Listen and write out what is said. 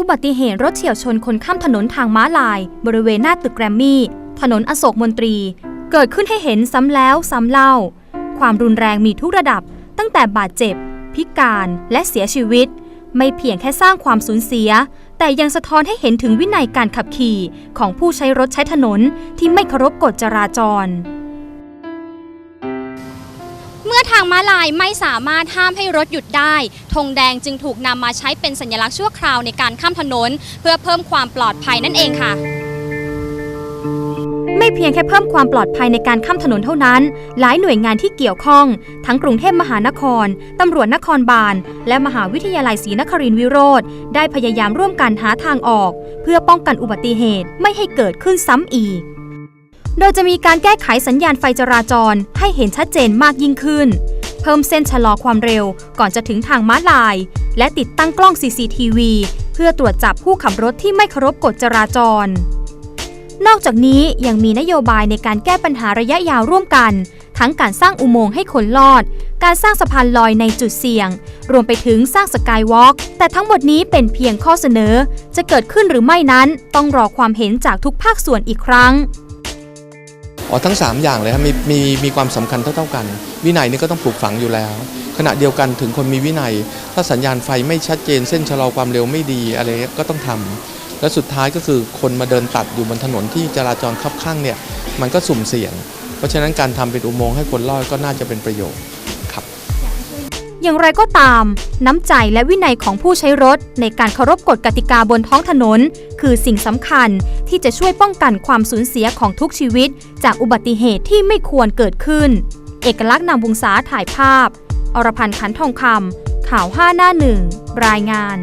อุบัติเหตุรถเฉียวชนคนข้ามถนนทางม้าลาย บริเวณหน้าตึกแกรมมี่ ถนนอโศกมนตรี เกิดขึ้นให้เห็นซ้ำแล้วซ้ำเล่า ความรุนแรงมีทุกระดับ ตั้งแต่บาดเจ็บ พิการและเสียชีวิต ไม่เพียงแค่สร้างความสูญเสีย แต่ยังสะท้อนให้เห็นถึงวินัยการขับขี่ของผู้ใช้รถใช้ถนนที่ไม่เคารพกฎจราจรางม้าลายไม่สามารถห้ามให้รถหยุดได้ ธงแดงจึงถูกนำมาใช้เป็นสัญลักษณ์ชั่วคราวในการข้ามถนน เพื่อเพิ่มความปลอดภัยนั่นเองค่ะ ไม่เพียงแค่เพิ่มความปลอดภัยในการข้ามถนนเท่านั้น หลายหน่วยงานที่เกี่ยวข้อง ทั้งกรุงเทพมหานคร ตำรวจนครบาล และมหาวิทยาลัยศรีนครินทรวิโรธได้พยายามร่วมกันหาทางออก เพื่อป้องกันอุบัติเหตุไม่ให้เกิดขึ้นซ้ำอีก โดยจะมีการแก้ไขสัญญาณไฟจราจรให้เห็นชัดเจนมากยิ่งขึ้น เพิ่มเส้นชะลอความเร็วก่อนจะถึงทางม้าลาย และติดตั้งกล้อง CCTV เพื่อตรวจจับผู้ขับรถที่ไม่เคารพกฎจราจร นอกจากนี้ยังมีนโยบายในการแก้ปัญหาระยะยาวร่วมกัน ทั้งการสร้างอุโมงค์ให้คนลอด การสร้างสะพานลอยในจุดเสี่ยง รวมไปถึงสร้างสกายวอล์กแต่ทั้งหมดนี้เป็นเพียงข้อเสนอ จะเกิดขึ้นหรือไม่นั้นต้องรอความเห็นจากทุกภาคส่วนอีกครั้ง อ๋อทั้ง 3 อย่างเลยครับมีมีมีความสำคัญเท่าๆกัน วินัยนี่ก็ต้องปลูกฝังอยู่แล้ว ขณะเดียวกันถึงคนมีวินัย ถ้าสัญญาณไฟไม่ชัดเจน เส้นชะลอความเร็วไม่ดีอะไรก็ต้องทำและสุดท้ายก็คือคนมาเดินตัดอยู่บนถนนที่จราจรคับข้างเนี่ยมันก็สุ่มเสี่ยง เพราะฉะนั้นการทำเป็นอุโมงค์ให้คนลอดก็น่าจะเป็นประโยชน์ อย่างไรก็ตาม น้ำใจและวินัยของผู้ใช้รถในการเคารพกฎกติกาบนท้องถนน คือสิ่งสำคัญที่จะช่วยป้องกันความสูญเสียของทุกชีวิต จากอุบัติเหตุที่ไม่ควรเกิดขึ้น เอกลักษณ์นำวงศาถ่ายภาพ อรพันธ์ขันทองคำข่าวห้าหน้าหนึ่งรายงาน